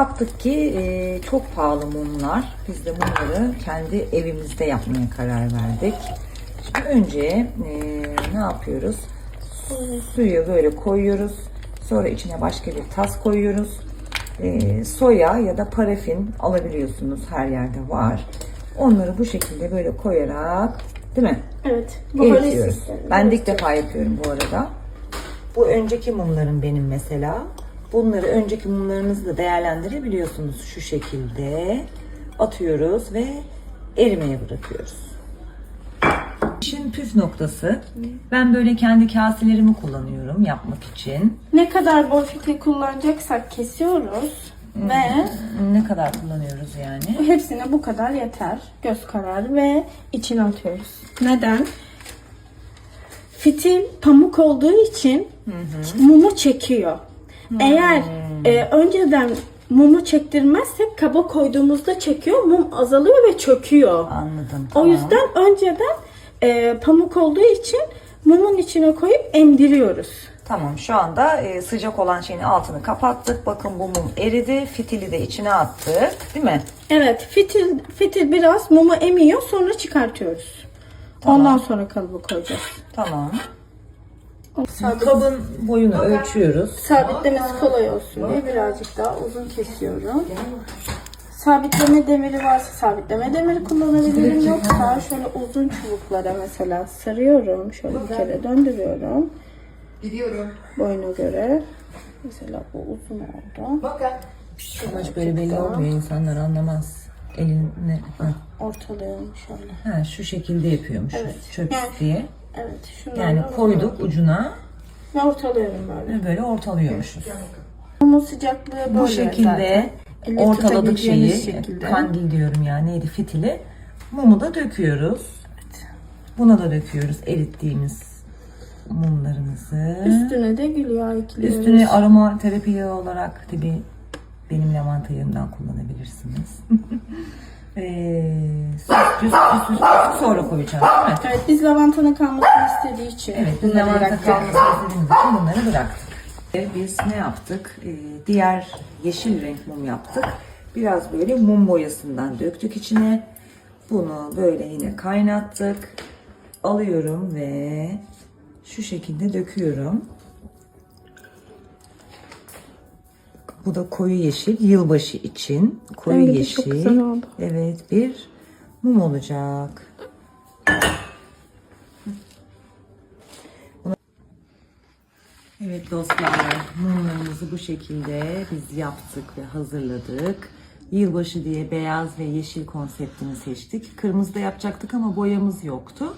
Baktık ki e, çok pahalı mumlar. Biz de mumları kendi evimizde yapmaya karar verdik. Şimdi önce e, ne yapıyoruz? Su- Suyu böyle koyuyoruz. Sonra içine başka bir tas koyuyoruz. E, soya ya da parafin alabiliyorsunuz. Her yerde var. Onları bu şekilde böyle koyarak değil mi? Evet. Eritiyoruz. Ben de ilk defa yapıyorum bu arada. Bu önceki mumlarım benim mesela. Bunları önceki mumlarınızı da değerlendirebiliyorsunuz şu şekilde. Atıyoruz ve erimeye bırakıyoruz. İşin püf noktası. Ben böyle kendi kaselerimi kullanıyorum yapmak için. Ne kadar bol fitil kullanacaksak kesiyoruz. Ve Ne kadar kullanıyoruz yani? hepsine bu kadar yeter. Göz kararı ve içine atıyoruz. Neden? Fitil pamuk olduğu için mumu çekiyor. Eğer e, önceden mumu çektirmezsek kaba koyduğumuzda çekiyor, mum azalıyor ve çöküyor. Anladım. O tamam. yüzden önceden e, pamuk olduğu için mumun içine koyup emdiriyoruz. Tamam şu anda e, sıcak olan şeyin altını kapattık. Bakın bu mum eridi. Fitili de içine attık. Değil mi? Evet, fitil fitil biraz mumu emiyor, sonra çıkartıyoruz. Ondan sonra kalıbı koyacağız. Tamam. Kabın boyunu ölçüyoruz. Sabitlemesi kolay olsun diye birazcık daha uzun kesiyorum. Sabitleme demiri varsa sabitleme demiri kullanabilirim. Yoksa şöyle uzun çubuklara mesela sarıyorum. Şöyle bir kere döndürüyorum. Gidiyorum. Boyuna göre. Mesela bu uzun oldu. Bakın. Amaç böyle belli olmuyor. insanlar anlamaz. Eline ha, Ortalıyorum şöyle. ha, şu şekilde yapıyormuşuz. Evet. Çöp Yani- diye. Evet, şunları Yani koyduk ucuna ve ortalıyorum böyle. böyle ortalıyormuşuz. Mumun sıcaklığı böyle Bu şekilde zaten. Elle ortaladık tutabileceğiniz şeyi. şekilde. Kandil diyorum ya neydi fitili. Mumu da döküyoruz. Buna da döküyoruz erittiğimiz mumlarımızı. Üstüne de gül yağı ekliyoruz. Üstüne aroma terapi yağı olarak tabi benim lavanta yağından kullanabilirsiniz. Eee süs, süs, süs, süs, sonra koyacağız değil mi? Evet biz lavantanın kalmasını istediği için Evet, biz bunları lavanta bıraktık. kalmasını istediğimiz için bunları bıraktık. Ve Biz ne yaptık? Ee, diğer yeşil renk mum yaptık. Biraz böyle mum boyasından döktük içine. Bunu böyle yine kaynattık. Alıyorum ve şu şekilde döküyorum. Bu da koyu yeşil yılbaşı için koyu Rengi yeşil. çok güzel oldu. Evet bir mum olacak. Evet dostlar, mumlarımızı bu şekilde biz yaptık ve hazırladık. Yılbaşı diye beyaz ve yeşil konseptini seçtik. Kırmızı da yapacaktık ama boyamız yoktu.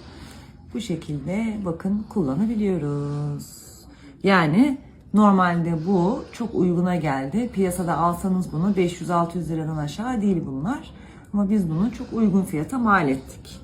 Bu şekilde bakın kullanabiliyoruz. Yani normalde bu çok uyguna geldi. Piyasada alsanız bunu 500-600 liradan aşağı değil bunlar. Ama biz bunu çok uygun fiyata mal ettik.